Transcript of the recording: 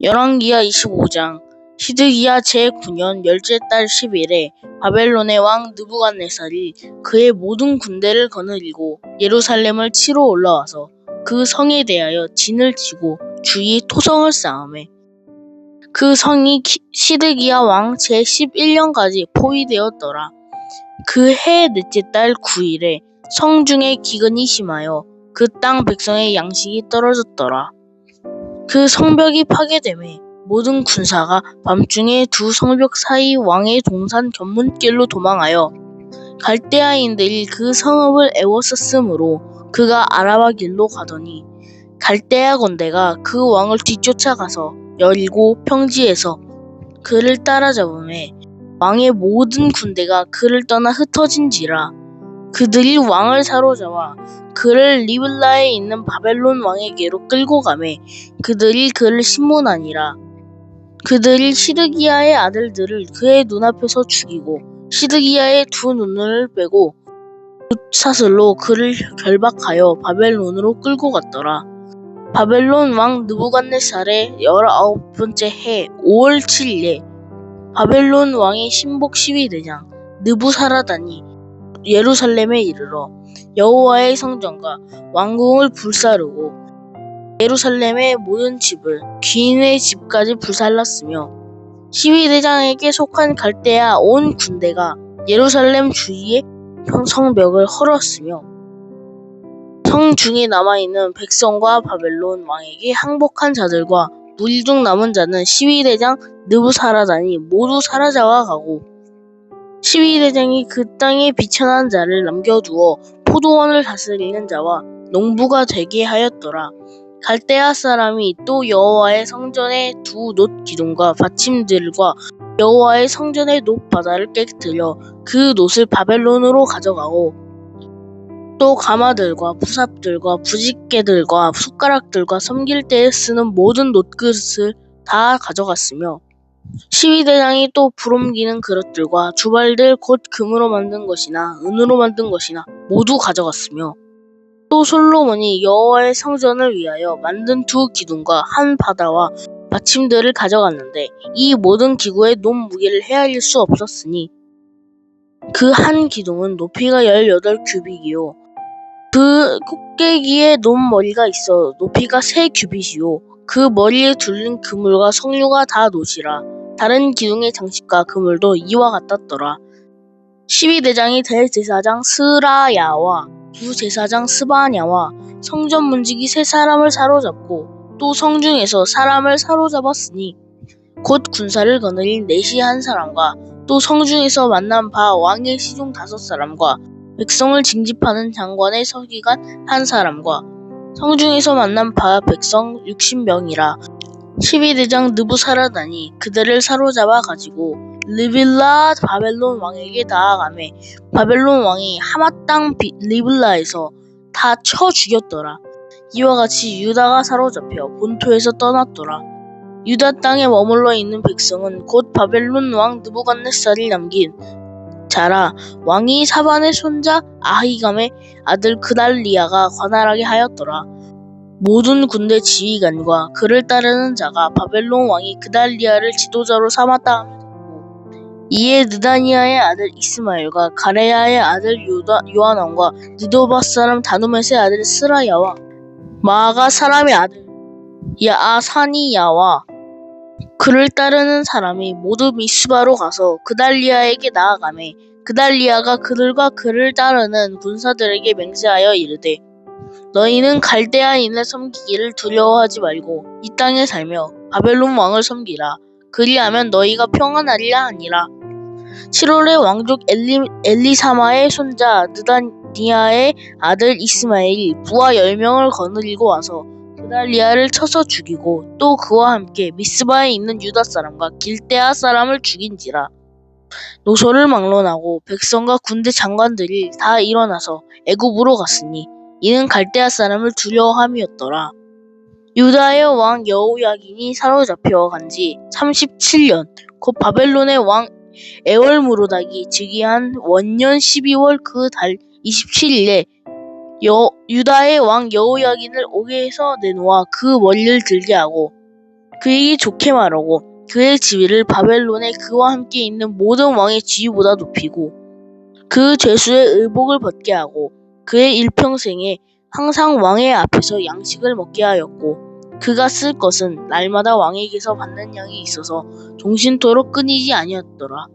열왕기하 25장 시드기야 제9년 열째 달 10일에 바벨론의 왕 느부갓네살이 그의 모든 군대를 거느리고 예루살렘을 치러 올라와서 그 성에 대하여 진을 치고 주위 토성을 쌓음에 그 성이 기- 시드기야 왕 제11년까지 포위되었더라. 그 해 넷째 달 9일에 성 중에 기근이 심하여 그 땅 백성의 양식이 떨어졌더라. 그 성벽이 파괴됨에 모든 군사가 밤중에 두 성벽 사이 왕의 동산 견문길로 도망하여 갈대아인들이 그 성읍을 애워쌌으므로 그가 아라바 길로 가더니 갈대아 군대가 그 왕을 뒤쫓아가서 여리고 평지에서 그를 따라잡음에 왕의 모든 군대가 그를 떠나 흩어진지라 그들이 왕을 사로잡아 그를 리블라에 있는 바벨론 왕에게로 끌고 가매 그들이 그를 신문하니라. 그들이 시드기야의 아들들을 그의 눈앞에서 죽이고 시드기야의 두 눈을 빼고 사슬로 그를 결박하여 바벨론으로 끌고 갔더라. 바벨론 왕 느부갓네살의 열아홉 번째 해 5월 7일에 바벨론 왕의 신복 시위대장 느부사라단이 예루살렘에 이르러 여호와의 성전과 왕궁을 불사르고 예루살렘의 모든 집을 귀인의 집까지 불살랐으며 시위대장에게 속한 갈대아 온 군대가 예루살렘 주위의 성벽을 헐었으며 성 중에 남아있는 백성과 바벨론 왕에게 항복한 자들과 무리 중 남은 자는 시위대장 느부사라단이 모두 사라져가 가고 시위대장이 그 땅에 비천한 자를 남겨두어 포도원을 다스리는 자와 농부가 되게 하였더라. 갈대아 사람이 또 여호와의 성전의 두 놋 기둥과 받침들과 여호와의 성전의 놋 바다를 깨뜨려 그 놋을 바벨론으로 가져가고 또 가마들과 부삽들과 부집개들과 숟가락들과 섬길 때에 쓰는 모든 놋그릇을 다 가져갔으며 시위대장이 또 부름기는 그릇들과 주발들 곧 금으로 만든 것이나 은으로 만든 것이나 모두 가져갔으며 또 솔로몬이 여호와의 성전을 위하여 만든 두 기둥과 한 바다와 받침들을 가져갔는데 이 모든 기구의 논 무게를 헤아릴 수 없었으니 그 한 기둥은 높이가 18규빗이요. 그 꼭대기에 논 머리가 있어 높이가 3규빗이요. 그 머리에 둘린 그물과 석류가 다 노시라 다른 기둥의 장식과 그물도 이와 같았더라. 12대장이 대제사장 스라야와 부제사장 스바냐와 성전 문지기 세 사람을 사로잡고 또 성중에서 사람을 사로잡았으니 곧 군사를 거느린 넷이 한 사람과 또 성중에서 만난 바 왕의 시중 다섯 사람과 백성을 징집하는 장관의 서기관 한 사람과 성중에서 만난 바 백성 60명이라 12대장 느부사라단이 그들을 사로잡아 가지고 리빌라 바벨론 왕에게 나아가매 바벨론 왕이 하마 땅 비- 리블라에서 다 쳐 죽였더라. 이와 같이 유다가 사로잡혀 본토에서 떠났더라. 유다 땅에 머물러 있는 백성은 곧 바벨론 왕 느부갓네살이 남긴 자라 왕이 사반의 손자 아히감의 아들 그달리아가 관할하게 하였더라. 모든 군대 지휘관과 그를 따르는 자가 바벨론 왕이 그달리아를 지도자로 삼았다. 하며 듣고 이에 느다니아의 아들 이스마엘과 가레야의 아들 요다, 요하난과 느도바 사람 다누멧의 아들 스라야와 마아가 사람의 아들 야아사니야와 그를 따르는 사람이 모두 미스바로 가서 그달리아에게 나아가매 그달리아가 그들과 그를 따르는 군사들에게 맹세하여 이르되 너희는 갈대아인을 섬기기를 두려워하지 말고 이 땅에 살며 바벨론 왕을 섬기라. 그리하면 너희가 평안하리라 하니라. 7월에 왕족 엘리, 엘리사마의 손자 느다니아의 아들 이스마엘이 부하 10명을 거느리고 와서 그달리아를 쳐서 죽이고 또 그와 함께 미스바에 있는 유다 사람과 길대아 사람을 죽인지라. 노소를 막론하고 백성과 군대 장관들이 다 일어나서 애굽으로 갔으니 이는 갈대아 사람을 두려워함이었더라. 유다의 왕 여호야긴이 사로잡혀 간지 37년, 곧 바벨론의 왕 에월무로닥이 즉위한 원년 12월 그 달 27일에 여, 유다의 왕 여호야긴을 옥에서 내놓아 그 머리를 들게 하고 그에게 좋게 말하고 그의 지위를 바벨론에 그와 함께 있는 모든 왕의 지위보다 높이고 그 죄수의 의복을 벗게 하고 그의 일평생에 항상 왕의 앞에서 양식을 먹게 하였고 그가 쓸 것은 날마다 왕에게서 받는 양이 있어서 종신토록 끊이지 아니었더라.